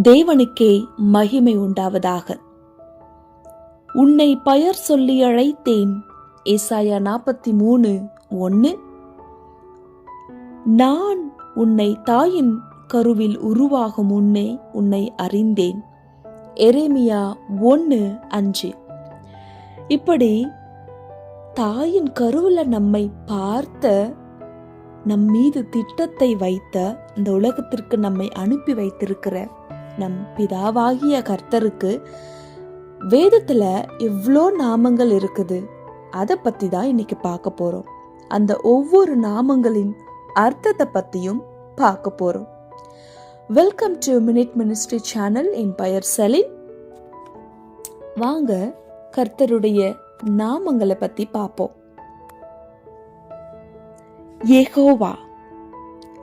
தேவனுக்கே மகிமை உண்டாவதாக. உன்னை பெயர் சொல்லி அழைத்தேன். ஏசாயா நாற்பத்தி மூணு ஒன்று நான் உன்னை தாயின் கருவில் உருவாகும் முன்னே உன்னை அறிந்தேன். எரேமியா ஒன்று அஞ்சு. இப்படி தாயின் கருவில் நம்மை பார்த்த நம் மீது திட்டத்தை வைத்த இந்த உலகத்திற்கு நம்மை அனுப்பி வைத்திருக்கிற நம் பிதாவாகிய கர்த்தருக்கு வேதத்துல எவ்வளோ நாமங்கள் இருக்குது. அதை பத்தி தான் இன்னைக்கு பார்க்க போறோம். அந்த ஒவ்வொரு நாமங்களின் அர்த்தத்தை பத்தியும் பார்க்க போறோம். Welcome to minute ministry channel என் பெயர் செலின். வாங்க கர்த்தருடைய நாமங்களை பத்தி பார்ப்போம். யெகோவா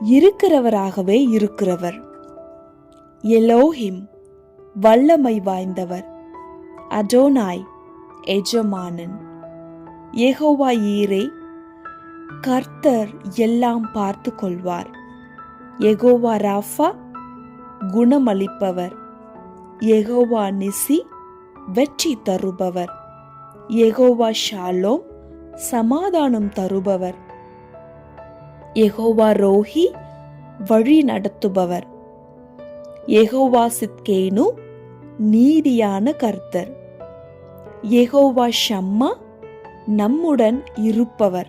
இருக்கிறவராகவே இருக்கிறவர். எலோஹிம் வல்லமை வாய்ந்தவர் அடோனாய் எஜமானன். ஏகோவா ஈரே கர்த்தர் எல்லாம் பார்த்து கொள்வார் எகோவா ராஃபா குணமளிப்பவர். எகோவா நிசி வெற்றி தருபவர். எகோவா ஷாலோம் சமாதானம் தருபவர். எகோவா ரோஹி வழி நடத்துபவர். எகோவாசித்கேனு நீதியான கர்த்தர். எகோவா ஷம்மா நம்முடன் இருப்பவர்.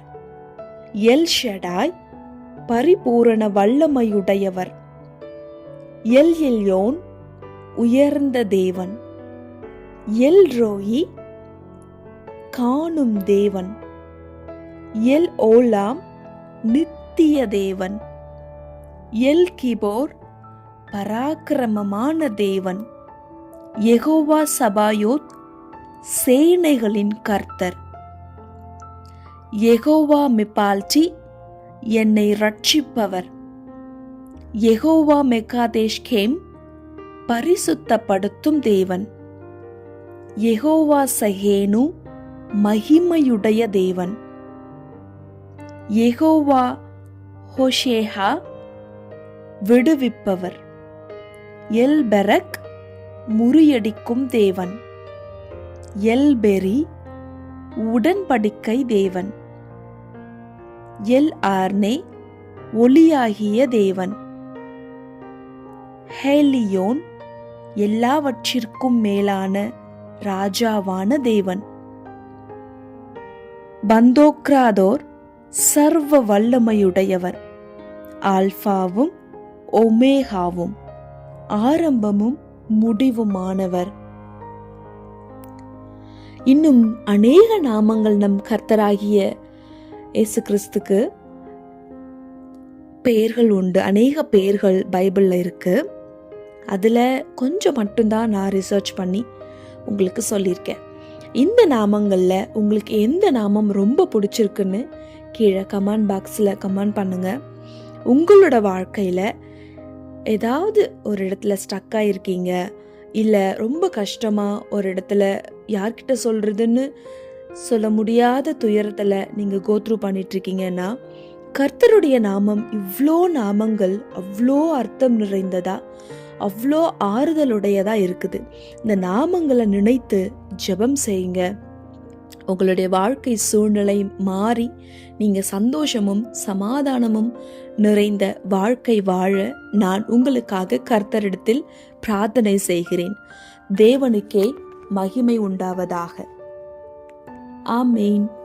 எல் ஷடாய் பரிபூரண வல்லமையுடையவர். எல் எல்யோன் உயர்ந்த தேவன். எல் ரோயி காணும் தேவன். எல் ஓலாம் நித்திய தேவன். எல் கிபோர் பராக்கிரமமான தேவன். எகோவா சபாயோத் சேனைகளின் கர்த்தர். எகோவா மிபால்டி என்னை ரட்சிப்பவர் யெகோவா மெகாதேஷ்கேம் பரிசுத்தப்படுத்தும் தேவன். எகோவா சஹேனு மகிமையுடைய தேவன். எகோவா ஹோஷேஹா விடுவிப்பவர். எல்பெரக் முறியடிக்கும் தேவன். எல்பெரி உடன்படிக்கை தேவன். எல் ஆர்னே ஒளியாகிய தேவன். ஹேலியோன் எல்லாவற்றிற்கும் மேலான ராஜாவான தேவன். பந்தோக்ராதோர் சர்வ வல்லமையுடையவர். ஆல்ஃபாவும் ஒமேகாவும். ஆரம்பமும் முடிவுமானவர். இன்னும் அநேக நாமங்கள் நம் கர்த்தராகிய இயேசு கிறிஸ்துக்கு பெயர்கள் உண்டு. அநேக பெயர்கள் பைபிளில் இருக்கு. அதில் கொஞ்சம் மட்டும்தான் நான் ரிசர்ச் பண்ணி உங்களுக்கு சொல்லியிருக்கேன். இந்த நாமங்களில் உங்களுக்கு எந்த நாமம் ரொம்ப பிடிச்சிருக்குன்னு கீழே கமெண்ட் பாக்ஸில் கமெண்ட் பண்ணுங்கள் உங்களோட வாழ்க்கையில் ஏதாவது ஒரு இடத்துல ஸ்டக் ஆகிருக்கீங்க இல்லை ரொம்ப கஷ்டமாக ஒரு இடத்துல யார்கிட்ட சொல்கிறதுன்னு சொல்ல முடியாத துயரத்தில் நீங்கள் கோத்ரூ பண்ணிட்டுருக்கீங்கன்னா கர்த்தருடைய நாமம் இவ்வளோ நாமங்கள் அவ்வளோ அர்த்தம் நிறைந்ததா அவ்வளோ ஆறுதலுடையதாக இருக்குது. இந்த நாமங்களை நினைத்து ஜெபம் செய்யுங்க. உங்களுடைய வாழ்க்கை சூழ்நிலை மாறி நீங்கள் சந்தோஷமும் சமாதானமும் நிறைந்த வாழ்க்கை வாழ நான் உங்களுக்காக கர்த்தரிடத்தில் பிரார்த்தனை செய்கிறேன். தேவனுக்கே மகிமை உண்டாவதாக. ஆமேன்.